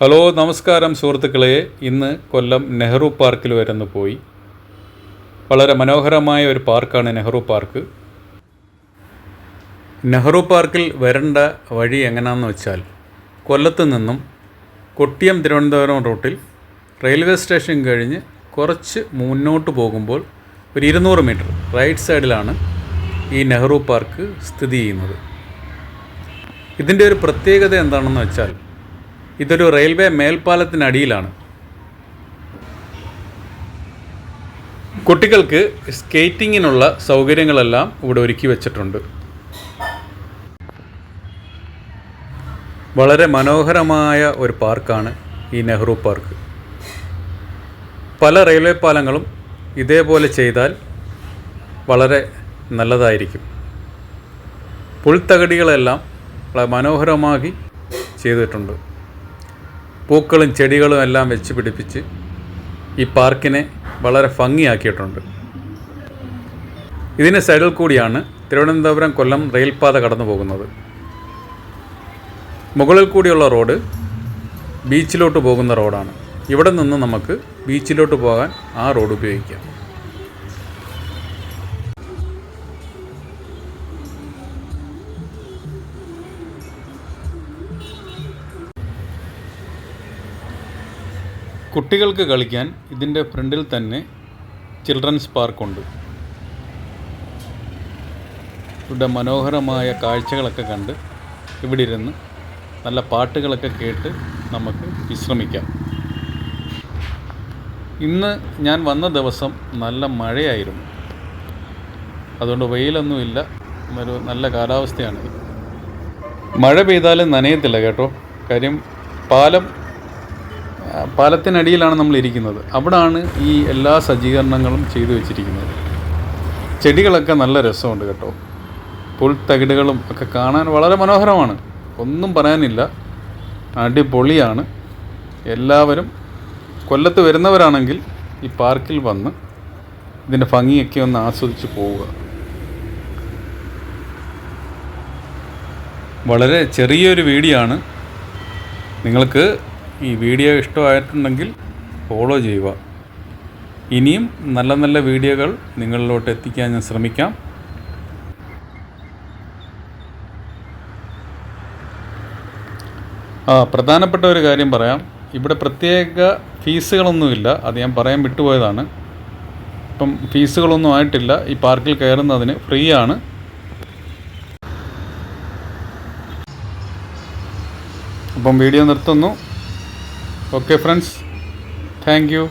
Hello നമസ്കാരം സുഹൃത്തുക്കളെ. ഇന്ന് കൊല്ലം നെഹ്റു പാർക്കിൽ വരുന്നു പോയി. വളരെ മനോഹരമായ ഒരു പാർക്കാണ് നെഹ്റു പാർക്ക്. നെഹ്റു പാർക്കിൽ വരേണ്ട വഴി എങ്ങനെയാണെന്ന് വെച്ചാൽ കൊല്ലത്ത് നിന്നും കൊട്ടിയം തിരുവനന്തപുരം റൂട്ടിൽ റെയിൽവേ സ്റ്റേഷൻ കഴിഞ്ഞ് കുറച്ച് മുന്നോട്ട് പോകുമ്പോൾ ഒരു ഇരുന്നൂറ് മീറ്റർ റൈറ്റ് സൈഡിലാണ് ഈ നെഹ്റു പാർക്ക് സ്ഥിതി ചെയ്യുന്നത്. ഇതിന്റെ ഒരു പ്രത്യേകത എന്താണെന്ന് വെച്ചാൽ ഇതൊരു റെയിൽവേ മേൽപ്പാലത്തിനടിയിലാണ്. കുട്ടികൾക്ക് സ്കേറ്റിങ്ങിനുള്ള സൗകര്യങ്ങളെല്ലാം ഇവിടെ ഒരുക്കി വെച്ചിട്ടുണ്ട്. വളരെ മനോഹരമായ ഒരു പാർക്കാണ് ഈ നെഹ്റു പാർക്ക്. പല റെയിൽവേ പാലങ്ങളും ഇതേപോലെ ചെയ്താൽ വളരെ നല്ലതായിരിക്കും. പുൽത്തകടികളെല്ലാം വളരെ മനോഹരമാക്കി ചെയ്തിട്ടുണ്ട്. പൂക്കളും ചെടികളും എല്ലാം വെച്ച് പിടിപ്പിച്ച് ഈ പാർക്കിനെ വളരെ ഭംഗിയാക്കിയിട്ടുണ്ട്. ഇതിന് സൈഡിൽ കൂടിയാണ് തിരുവനന്തപുരം കൊല്ലം റെയിൽപാത കടന്നു പോകുന്നത് മുകളിൽ കൂടിയുള്ള റോഡ് ബീച്ചിലോട്ട് പോകുന്ന റോഡാണ്. ഇവിടെ നിന്ന് നമുക്ക് ബീച്ചിലോട്ട് പോകാൻ ആ റോഡ് ഉപയോഗിക്കാം. കുട്ടികൾക്ക് കളിക്കാൻ ഇതിന്റെ ഫ്രണ്ടിൽ തന്നെ ചിൽഡ്രൻസ് പാർക്കുണ്ട്. ഇവിടെ മനോഹരമായ കാഴ്ചകളൊക്കെ കണ്ട് ഇവിടെ ഇരുന്ന് നല്ല പാട്ടുകളൊക്കെ കേട്ട് നമുക്ക് വിശ്രമിക്കാം. ഇന്ന് ഞാൻ വന്ന ദിവസം നല്ല മഴയായിരുന്നു. അതുകൊണ്ട് വെയിലൊന്നുമില്ല ഒരു നല്ല കാലാവസ്ഥയാണ്. മഴ പെയ്താലും നനയത്തില്ല കേട്ടോ. കാര്യം പാലം പാലത്തിനടിയിലാണ് നമ്മൾ ഇരിക്കുന്നത്. അവിടാണ് ഈ എല്ലാ സജ്ജീകരണങ്ങളും ചെയ്തു വെച്ചിരിക്കുന്നത്. ചെടികളൊക്കെ നല്ല രസമുണ്ട് കേട്ടോ. പുൽത്തകിടുകളും ഒക്കെ കാണാൻ വളരെ മനോഹരമാണ്. ഒന്നും പറയാനില്ല. അടിപൊളിയാണ്. എല്ലാവരും കൊല്ലത്ത് വരുന്നവരാണെങ്കിൽ ഈ പാർക്കിൽ വന്ന് ഇതിന്റെ ഭംഗിയൊക്കെ ഒന്ന് ആസ്വദിച്ച് പോവുക. വളരെ ചെറിയൊരു വീഡിയോ ആണ്. നിങ്ങൾക്ക് ഈ വീഡിയോ ഇഷ്ടമായിട്ടുണ്ടെങ്കിൽ ഫോളോ ചെയ്യുക. ഇനിയും നല്ല നല്ല വീഡിയോകൾ നിങ്ങളിലോട്ട് എത്തിക്കാൻ ഞാൻ ശ്രമിക്കാം. ആ പ്രധാനപ്പെട്ട ഒരു കാര്യം പറയാം. ഇവിടെ പ്രത്യേക ഫീസുകളൊന്നുമില്ല. അത് ഞാൻ പറയാൻ വിട്ടുപോയതാണ്. ഇപ്പം ഫീസുകളൊന്നും ആയിട്ടില്ല. ഈ പാർക്കിൽ കയറുന്നതിന് ഫ്രീ ആണ് അപ്പം വീഡിയോ നിർത്തുന്നു. Okay friends thank you